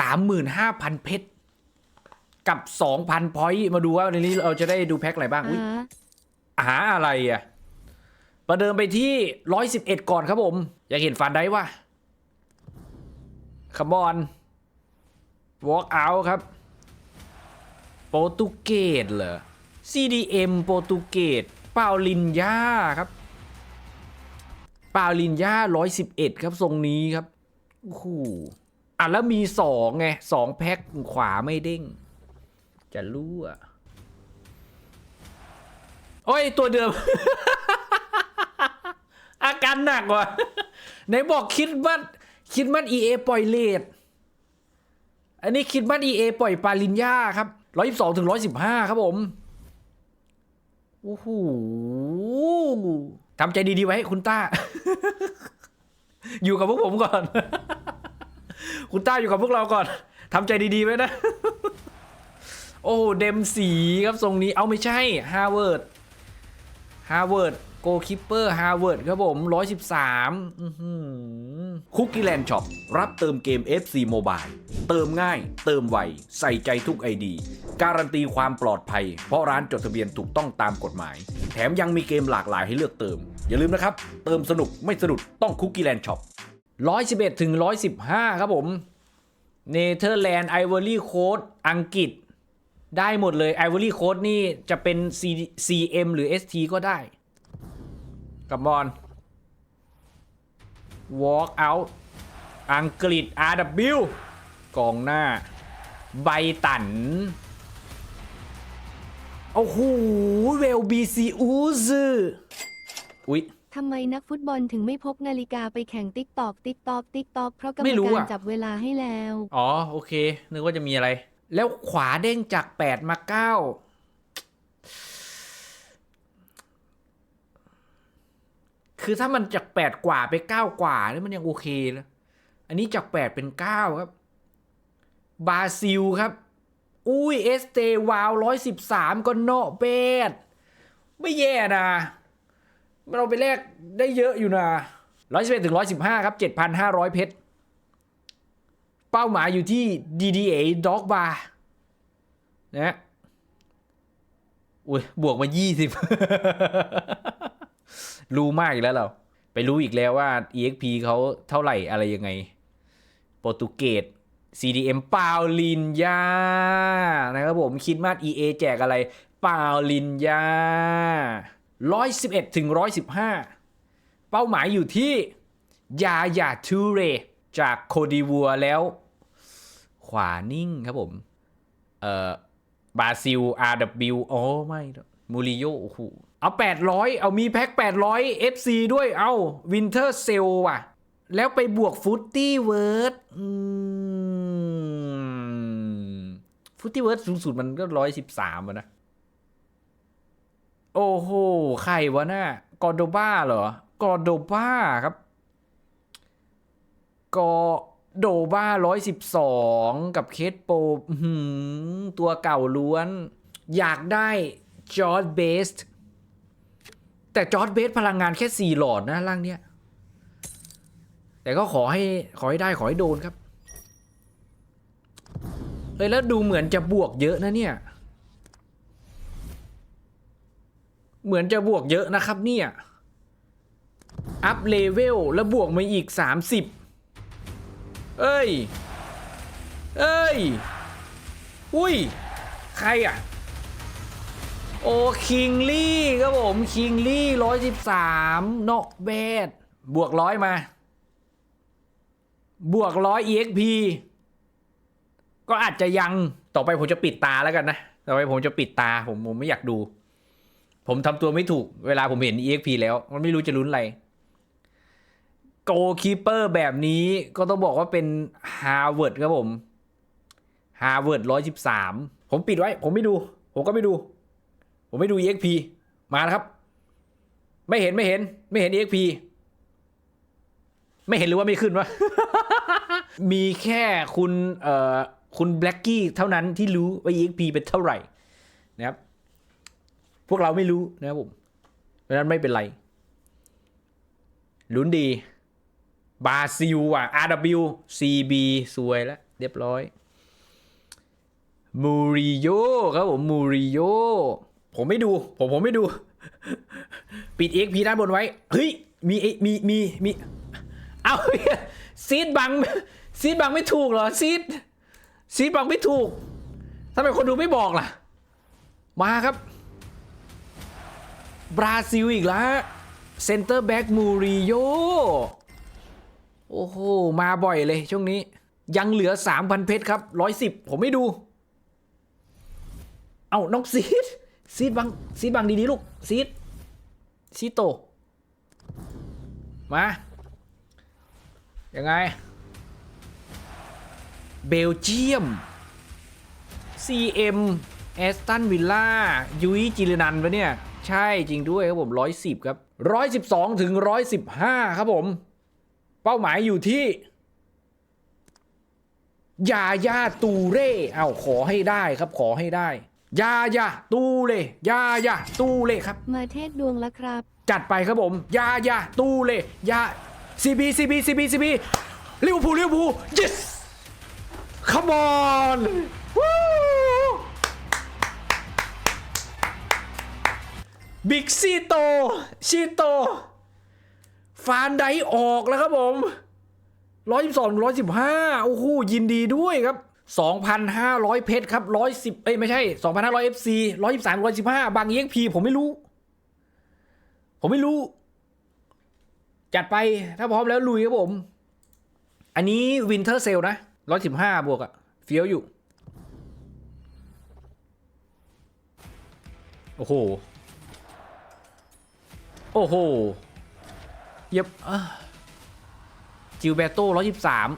35,000 เพชรกับ 2,000 พอยต์มาดูว่าในนี้เราจะได้ดูแพ็คอะไรบ้างอุ๊ยอ่าหาอะไรอะ ประเดิมไปที่ 111 ก่อนครับผม อยากเห็นฟันได้ว่าคาร์บอน walk out ครับ โปรตุเกสเหรอ CDM โปรตุเกสเปาลินยาครับเปาลินยา111 ครับ ทรงนี้ครับโอ้โห อะแล้วมีสองไงสองแพ็คขวาไม่เด้ง จะรู้อะโอ้ยตัวเดิม อาการหนักว่ะไหนบอกคิดว่าคิดมัน EA ปล่อยเลทอันนี้คิดมัน EA ปล่อยปาลินยาครับร้อยสองถึงร้อยสิบห้าครับผมโอ้โหทำใจดีๆไว้คุณต้า อยู่กับพวกผมก่อน คุณต้าอยู่กับพวกเราก่อนทำใจดีๆไว้นะ โอ้เดมสีครับทรงนี้เอาไม่ใช่ฮาร์เวาร์ดฮาร์เวาร์ดโกคิปเปอร์ฮาร์เวาร์ดครับผม 113คุกกี้แลนด์ช็อปรับเติมเกม FC Mobile เติมง่าย เติมไว ใส่ใจทุกไอดี การันตีความปลอดภัย เพราะร้านจดทะเบียนถูกต้องตามกฎหมาย แถมยังมีเกมหลากหลายให้เลือกเติม อย่าลืมนะครับ เติมสนุกไม่สะดุดต้องคุกกี้แลนด์ช็อป 111ถึง115 ครับผมเนเธอร์แลนด์ไอวอรี่โค้ดอังกฤษ ได้หมดเลย Ivory Coast นี่จะเป็น C CM หรือ ST ก็ได้ กับบอล Walk out อังกฤษ RW กองหน้า ใบตันโอ้โหเวลบีซีอูซอุ๊ย ทำไมนักฟุตบอลถึงไม่พกนาฬิกาไปแข่งติ๊กตอกติ๊กตอกติ๊กตอกเพราะกรรมไม่รู้การอะ จับเวลาให้แล้ว อ๋อ โอเค นึกว่าจะมีอะไร แล้วขวาเด้งจาก 8 มา 9 คือถ้ามันจาก 8 กว่าไป 9 กว่านี่มันยังโอเคนะอันนี้จาก 8 เป็น 9 ครับ บราซิลครับ อุ้ยเอสเตวาว 113ก็เนาะเบดไม่แย่นะ เราไปแลกได้เยอะอยู่นะ111ถึง115ครับ7,500เพชร เป้าหมายอยู่ที่ DDA Dog Bar นะฮะอุ้ยบวกมา20รู้มากอีกแล้วเรา ไปรู้อีกแล้วว่า EXP เขาเท่าไหร่อะไรยังไง โปรตุเกส CDM ปาลินยา นะครับผมคิดมาก EA แจกอะไร ปาลินยา 111ถึง115 เป้าหมายอยู่ที่ยาหยาทูเร จากโคดีวัวแล้ว ขวานิ่งครับผม เอ่อบราซิล RW อ๋อไม่มูริโยโอ้โหเอา 800 เอามีแพ็ค 800 FC ด้วยเอาวินเทอร์เซลว่ะ แล้วไปบวกฟุตตี้เวิร์ดฟุตตี้เวิร์ดสูงสุดมันก็ 113อะนะ โอ้โห ใครวะน่ะกอโดบ้าเหรอกอโดบ้าครับกอโดบ้าร้อยสิบสองกับเคสโปรหือตัวเก่าล้วน อยากได้จอร์ดเบสแต่จอร์ดเบสพลังงานแค่สี่หลอดนะร่างเนี้ย แต่ก็ขอให้ขอให้ได้ขอให้โดนครับ เฮ้ยแล้วดูเหมือนจะบวกเยอะนะเนี่ย เหมือนจะบวกเยอะนะครับเนี่ย อัพเลเวลแล้วบวกมาอีก 30 เอ้ย เอ้ย อุ้ย ใครอะ โอ้คิงลี่ครับผม คิงลี่ร้อยสิบสามนอกแบดบวกร้อยมา บวกร้อย EXP ก็อาจจะยังต่อไปผมจะปิดตาแล้วกันนะ ต่อไปผมจะปิดตาผมผมไม่อยากดู ผมทำตัวไม่ถูกเวลาผมเห็น EXP แล้ว มันไม่รู้จะลุ้นอะไรโกคีเปอร์แบบนี้ก็ต้องบอกว่าเป็นฮาร์วาร์ดครับผมฮาร์วาร์ดร้อยสิบสามผมปิดไว้ ผมไม่ดู ผมก็ไม่ดู ผมไม่ดู EXP มาแล้วครับ ไม่เห็นไม่เห็น ไม่เห็น EXP ไม่เห็นหรือว่าไม่ขึ้นวะ มีแค่คุณเอ่อคุณแบล็กกี้เท่านั้นที่รู้ว่า EXP เป็นเท่าไหร่ วกเราไม่รู้นะครับผมเพราะนั้นไม่เป็นไรลุ้นดีบาซิลอะ RW CB สวยแล้ว เรียบร้อยมูริโยครับผมมูริโยผมไม่ดู ผมผมไม่ดู ปิดเอ็กพีด้านบนไว้ เฮ้ย มีเอมีมีมีเอาซีดบังซีดบังไม่ถูกเหรอซีดซีดบังไม่ถูกทำไมคนดูไม่บอกล่ะ มาครับ บราซิลอีกแล้วเซนเตอร์แบ็กมูริโยโอ้โห มาบ่อยเลยช่วงนี้ ยังเหลือ 3,000 เพชรครับ 110 ผมไม่ดู เอาน้องซีด ซีดบัง ซีดบังดี ๆ ลูก ซีด ซีโต มา ยังไง เบลเยียม CM แอสตันวิลล่ายุ้ยจิรนันปะเนี่ย ใช่จริงด้วยครับผม 110 ครับ 112 ถึง 115 ครับผม เป้าหมายอยู่ที่ยาญาตูเร่เอาขอให้ได้ครับขอให้ได้ ยาญาตูเร่ยาญาตูเร่ครับ มาเทศดวงแล้วครับ จัดไปครับผม ยายาตูเล่ยาซีบีซีบีซีบีซีบีลิเวอร์พูลลิเวอร์พูล yes come on บิ๊กซีโตชีโต ฟานไดออกแล้วครับผมร้อยสองร้อยสิบห้าโอ้โหยินดีด้วยครับสองพันห้าร้อยเพชรครับร้อยสิบเอ้ยไม่ใช่สองพันห้าร้อยเอฟซีร้อยสิบสามร้อยสิบห้าบางเอ็กพีผมไม่รู้ ผมไม่รู้ จัดไปถ้าพร้อมแล้วลุยครับผม อันนี้วินเทอร์เซลนะร้อยสิบห้าบวกอะเฟี้ยวอยู่ โอ้โห โอ้โหเย็บจิวเบโต้ร้อยสิบสาม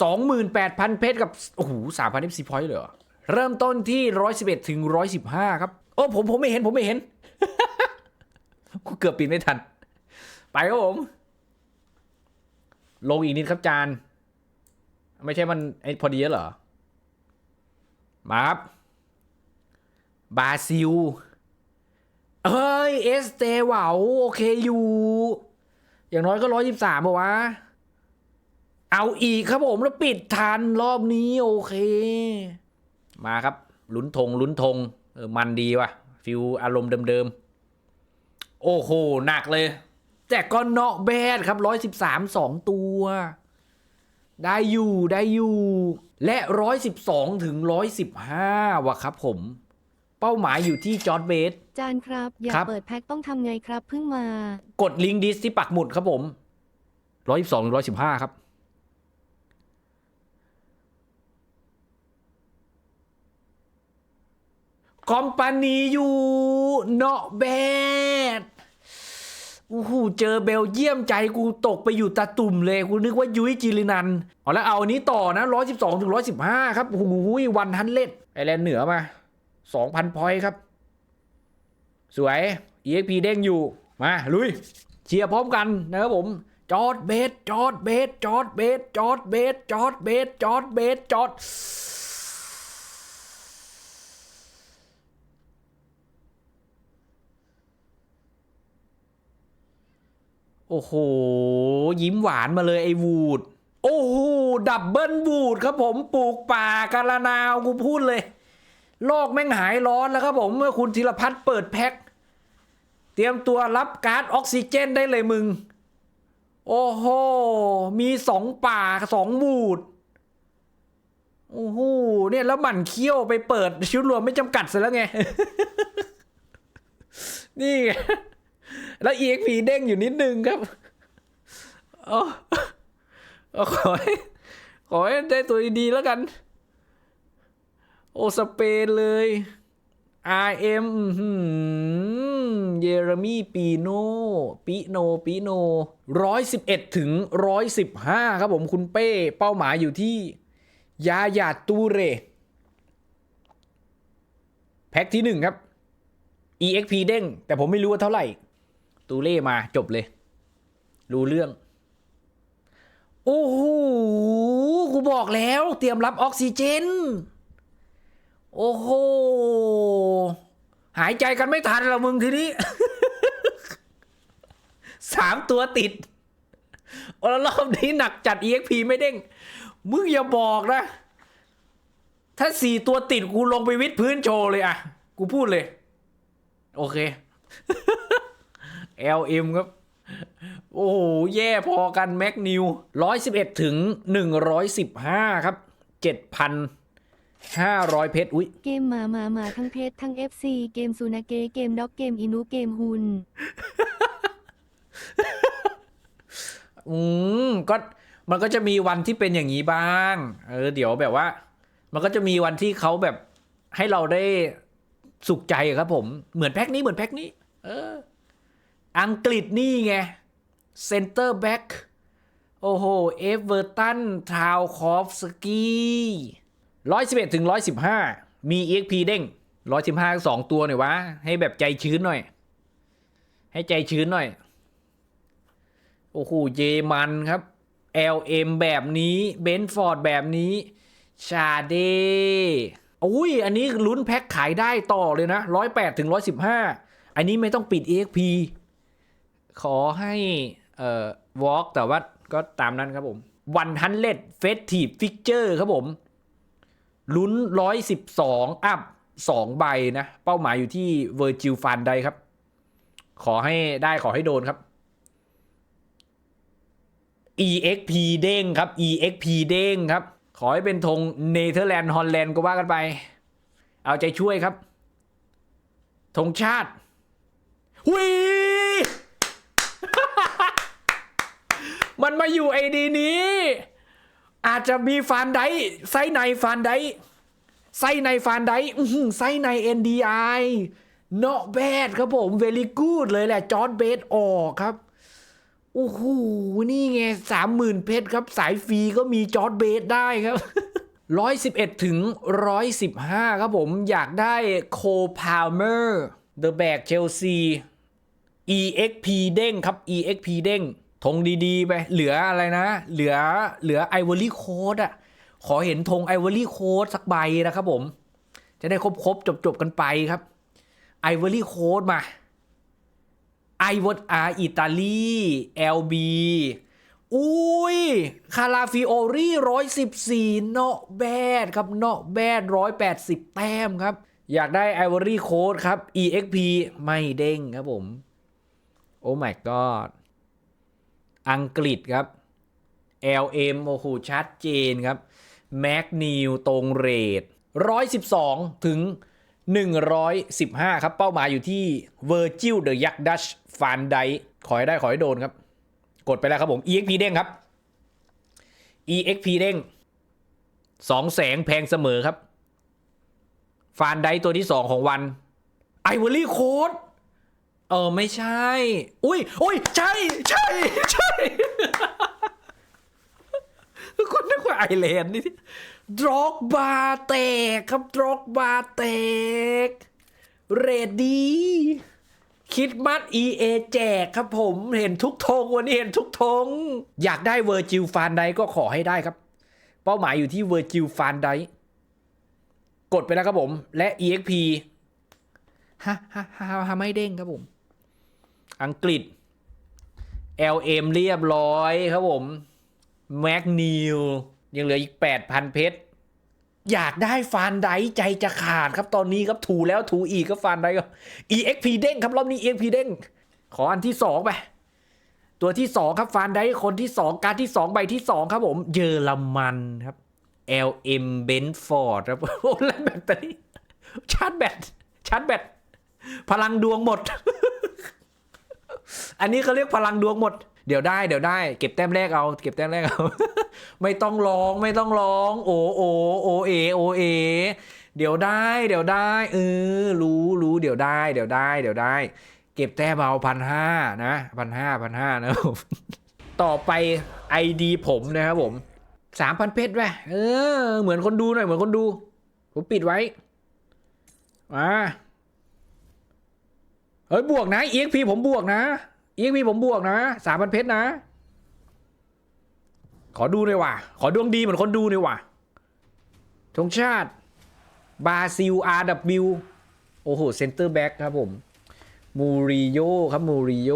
สองหมื่นแปดพันเพชรกับ โอ้โหสามพันเอฟซีพอยต์เลยเหรอ เริ่มต้นที่ร้อยสิบเอ็ดถึงร้อยสิบห้าครับ โอ้ผมผมไม่เห็นผมไม่เห็น กูเกือบปิดไม่ทัน ไปครับผม ลงอีกนิดครับจาน ไม่ใช่มันไอพอดีเหรอ มาครับ บาซิล เฮ้ยเอสเตเหวาโอเคอยู่ อย่างน้อยก็ร้อยสิบสามปะวะเอาอีกครับผมแล้วปิดทันรอบนี้โอเค มาครับ ลุ้นธงลุ้นธงเออมันดีว่ะ ฟิลอารมณ์เดิมๆ โอ้โห หนักเลย แต่ก็เนาะแบดครับร้อยสิบสามสองตัว ได้อยู่ได้อยู่ และร้อยสิบสองถึงร้อยสิบห้าวะครับผม เป้าหมายอยู่ที่จอร์ดเบส จานครับ อยากครับ เปิดแพ็คต้องทำไงครับเพิ่งมา กดลิงก์ดิสที่ปักหมุดครับผมร้อยสิบสองร้อยสิบห้าครับ คอมปานีอยู่เนาะแบดโอ้โหเจอเบลเยียมใจกูตกไปอยู่ตาตุ่มเลย กูนึกว่ายุ้ยจิรินันเอาแล้วเอาอันนี้ต่อนะร้อยสิบสองถึงร้อยสิบห้าครับโอ้โหวันทันเล่นไอแลนด์เหนือมา สองพันพอยต์ครับ สวย EXP เด้งอยู่ มา ลุย เชียร์พร้อมกันนะครับผม จอดเบสจอดเบสจอดเบสจอดเบสจอดเบสจอดเบสจอดโอ้โห ยิ้มหวานมาเลยไอ้วูด โอ้โห ดับเบิลวูดครับผมปลูกป่ากาละนาวกูพูดเลย โลกแม่งหายร้อนแล้วครับผมเมื่อคุณธีรพัฒน์เปิดแพ็คเตรียมตัวรับก๊าซออกซิเจนได้เลยมึง โอ้โห มีสองป่าสองบูดโอ้โหเนี่ยแล้วหมั่นเคี้ยวไปเปิดชุดรวมไม่จำกัดเสร็จแล้วไง นี่ไงแล้ว EXP เด้งอยู่นิดนึงครับโอ้ขอให้ขอให้ได้ตัวดีๆแล้วกัน โอสเปนเลย RM อื้อหือเยเรมีปีโนปิโนปิโนร้อยสิบเอ็ดถึงร้อยสิบห้าครับผมคุณเป้ เป้าหมายอยู่ที่ ยาหยาดตูเร แพ็คที่หนึ่งครับ EXP เด้ง แต่ผมไม่รู้ว่าเท่าไหร่ ตูเล่มาจบเลย รู้เรื่อง โอ้โหกูบอกแล้ว เตรียมรับออกซิเจน โอ้โห หายใจกันไม่ทันล้วมึงทีนี้ สามตัวติดอลรอบนี้หนักจัด EXP ไม่เด้ง มึงอย่าบอกนะ ถ้าสี่ตัวติดกูลงไปวิดพื้นโชว์เลยอะกูพูดเลย โอเค LM ครับ โอ้โห แย่พอกันแม็กนิวร้อยสิบเอ็ดถึงหนึ่งร้อยสิบห้าครับเจ็ดพันห้าร้อยเพชรอุ้ยเกมมามามาทั้งเพชรทั้ง FC เกมซูนาเกะเกมด็อกเกมอินุเกมฮุน อืมก็มันก็จะมีวันที่เป็นอย่างนี้บ้าง เออ เดี๋ยวแบบว่า มันก็จะมีวันที่เขาแบบให้เราได้สุขใจอะครับ ผม เหมือนแพ็คนี้เหมือนแพ็คนี้ เออ อังกฤษนี่ไงเซนเตอร์แบ็กโอ้โห เอเวอร์ตันทาวคอฟสกี้ ร้อยสิบเอ็ดถึงร้อยสิบห้ามี EXP เด้งร้อยสิบห้าสองตัวหน่อยวะ ให้แบบใจชื้นหน่อย ให้ใจชื้นหน่อย โอ้โหเยมันครับ LM แบบนี้เบนฟอร์ดแบบนี้ ชาเดอุ้ย อันนี้ลุ้นแพ็คขายได้ต่อเลยนะ108ถึง115อันนี้ไม่ต้องปิด EXP ขอให้เอ่อวอล์กแต่ว่าก็ตามนั้นครับผมวันฮันเลดเฟสทีฟฟิกเจอร์ครับผม ลุ้น 112 อัพ 2 ใบนะ เป้าหมายอยู่ที่ Virgil Fan ใดครับ ขอให้ได้ขอให้โดนครับ EXP เด้งครับ EXP เด้งครับ ขอให้เป็นธงเนเธอร์แลนด์ฮอลแลนด์ก็ว่ากันไป เอาใจช่วยครับ ธงชาติหุยมันมาอยู่ไอดีนี้ อาจจะมีฟานไดไส้ในฟานไดไส้ในฟานไดไส้ใน NDI เนาะแบดครับผมเวลีกูดเลยแหละ จอร์ดเบสออกครับโอ้โหนี่ไงสามหมื่นเพชรครับ สายฟรีก็มีจอร์ดเบสได้ครับร้อยสิบเอ็ดถึงร้อยสิบห้าครับผมอยากได้โคพาวเมอร์เดอะแบกเชลซี EXP เด้งครับ EXP เด้ง ธงดีๆไป เหลืออะไรนะ เหลือเหลือไอวอรี่โค้ดอะขอเห็นธงไอวอรี่โค้ดสักใบนะครับผม จะได้ครบๆจบๆกันไปครับไอวอรี่โค้ดมาไอวอตอาร์อิตาลีเอลบีอุ้ย คาราฟิโอรี่ร้อยสิบสี่เนาะแบดครับเนาะแบดร้อยแปดสิบแต้มครับ อยากได้ไอวอรี่โค้ดครับ EXP ไม่เด้งครับผม โอ้ my god อังกฤษครับ LM โอ้โหชัดเจนครับแมกนิวตรงเรท112 ถึง 115 ครับ เป้าหมายอยู่ที่ Virgil the Yak Dutch Fan d i ขอให้ได้ขอให้โดนครับ กดไปแล้วครับผม EXP เด้งครับ EXP เด้งสองแสงแพงเสมอครับ ฟานไดตัวที่2ของวันไอวอรี่โค้ด เออไม่ใช่ อุ้ยอุ้ยใช่ ใช่ ใช่คนนึกว่าไอแลนด์นี่ดรอกบาแตกครับดรอกบาแตก เรดดีคิดมัด EA แจกครับผมเห็นทุกธงวันนี้เห็นทุกธงอยากได้เวอร์จิลฟานไดก็ขอให้ได้ครับ เป้าหมายอยู่ที่เวอร์จิลฟานไดกดไปแล้วครับผม และ EXP ฮะฮะฮะฮะไม่เด้งครับผม อังกฤษ LM เรียบร้อยครับผมแมกนิวยังเหลืออีก 8,000 เพชร อยากได้ฟานไดใจจะขาดครับตอนนี้ครับถูแล้วถูอีกก็ฟานไดก็ EXP เด้งครับรอบนี้ EXP เด้ง ขออันที่สองไป ตัวที่สองครับฟานไดคนที่สองการที่สองใบที่สองครับผม เยอรมันครับ LM b e n f o r d ครับโอ้แล้วแบตเตอรี่ชาร์จแบตชาร์จแบตพลังดวงหมด อันนี้เขาเรียกพลังดวงหมด เดี๋ยวได้เดี๋ยวได้ เก็บแต้มแรกเอา เก็บแต้มแรกเอา ไม่ต้องร้องไม่ต้องร้อง โอโอโอเอโอเอ เดี๋ยวได้ เดี๋ยวได้เออรู้รู้เดี๋ยวได้ เดี๋ยวได้ เดี๋ยวได้ เก็บแต้มเอาพันห้านะพันห้าพันห้านะครับผมต่อไป ID ผมนะครับผมสามพันเพชรไปเออ เหมือนคนดูหน่อยเหมือนคนดู ผมปิดไว้มา เฮ้ยบวกนะ EXP ผมบวกนะ EXP ผมบวกนะสามพันเพชรนะ ขอดูหน่อยว่ะ ขอดวงดีเหมือนคนดูหน่อยว่ะธงชาติบาซิล RW โอ้โหเซนเตอร์แบ็กครับผม มูริโยครับมูริโย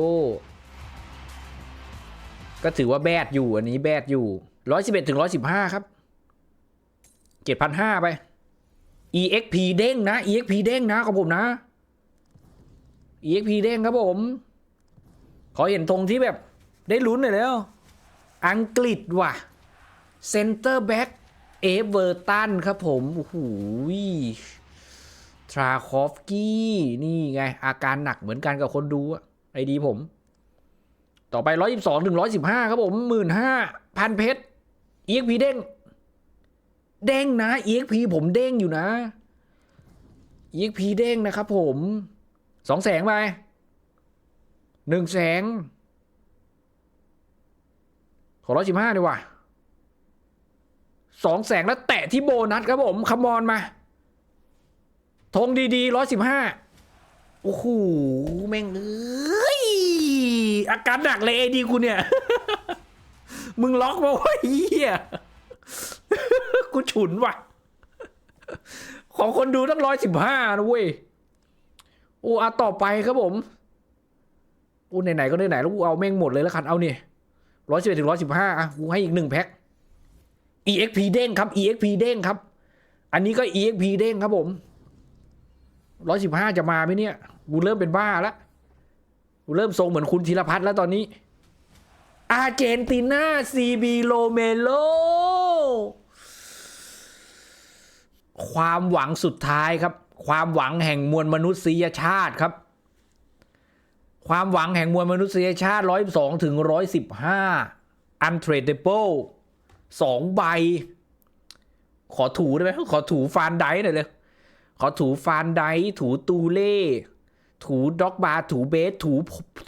ก็ถือว่าแบดอยู่อันนี้แบดอยู่ร้อยสิบเอ็ดถึงร้อยสิบห้าครับเจ็ดพันห้าไป exp เด้งนะ exp เด้งนะของผมนะ exp เด้งครับผม ขอเห็นธงที่แบบได้ลุ้นหน่อยแล้ว อังกฤษว่ะเซนเตอร์แบ็กเอเวอร์ตันครับผม โอ้โหทราคอฟกี้ นี่ไง อาการหนักเหมือนกันกับคนดูอะไอดีผม ต่อไป112ถึง115ครับผม15,000พันเพชร EXP เด้ง เด้งนะ EXP ผมเด้งอยู่นะ EXP เด้งนะครับผม สองแสงไปหนึ่งแสงขอร้อยสิบห้าดีกว่าสองแสงแล้วแตะที่โบนัสครับผมคำมอนมาธงดีๆร้อยสิบห้าโอ้โหแม่งเอ้ยอาการหนักเลยดีกูเนี่ย มึงล็อกมาไว้เหี้ยกูฉุนว่ะ ของคนดูตั้งร้อยสิบห้านะเว้ย อ้อะต่อไปครับผมอ้ไหนๆก็ไหนๆแล้วกูเอาแม่งหมดเลยแล้วกันเอาเนี่ยร้อยสิบเอ็ดถึงร้อยสิบห้าอะกูให้อีกหนึ่งแพ็ค exp เด้งครับ exp เด้งครับ อันนี้ก็ exp เด้งครับผมร้อยสิบห้าจะมาไหมเนี่ย กูเริ่มเป็นบ้าแล้วกูเริ่มทรงเหมือนคุณธีรพัฒน์แล้วตอนนี้ อาร์เจนตินาซีบีโลเมโล ความหวังสุดท้ายครับ ความหวังแห่งมวลมนุษยชาติครับ ความหวังแห่งมวลมนุษยชาติร้อยสองถึงร้อยสิบห้า untradeable สองใบ ขอถูได้ไหมขอถูฟานไดหน่อยเลย ขอถูฟานไดถูตูเล่ ถูด็อกบาถูเบส ถู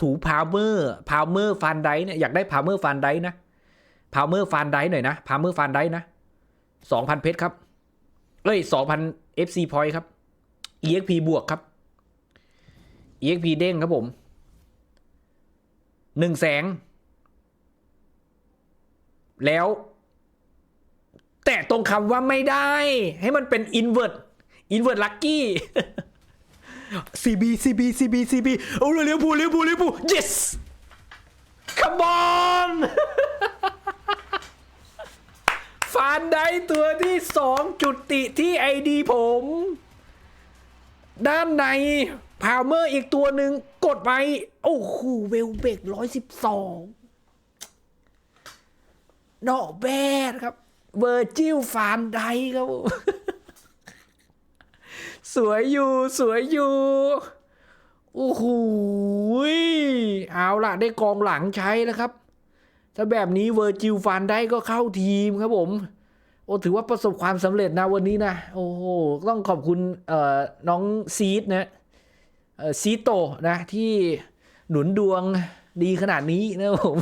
ถูพาวเมอร์พาวเมอร์ฟานไดเนี่ยอยากได้พาวเมอร์ฟานไดนะพาวเมอร์ฟานไดหน่อยนะพาวเมอร์ฟานไดนะสองพันเพชรครับ เอ้ยสองพัน FC point ครับ EXP บวกครับ EXP เด้งครับผมหนึ่งแสง แล้ว แตะตรงคำว่าไม่ได้ ให้มันเป็น invert invert lucky CB CB CB CB เอาเร็วๆพูเร็วพูเร็วพู yes come on ฟานได้ตัวที่สองจุดติที่ไอดีผม ด้านในพาวเมอร์อีกตัวหนึ่งกดไป โอ้โหเวลเบกร้อยสิบสองนอกแบดครับ เวอร์จิลฟานไดครับผมสวยอยู่ สวยอยู่ โอ้โหเอาล่ะได้กองหลังใช้แล้วครับ ถ้าแบบนี้เวอร์จิลฟานได้ก็เข้าทีมครับผม โอ้ถือว่าประสบความสำเร็จนะวันนี้นะ โอ้โห ต้องขอบคุณน้องซีดนะซีโตนะที่หนุนดวงดีขนาดนี้นะผม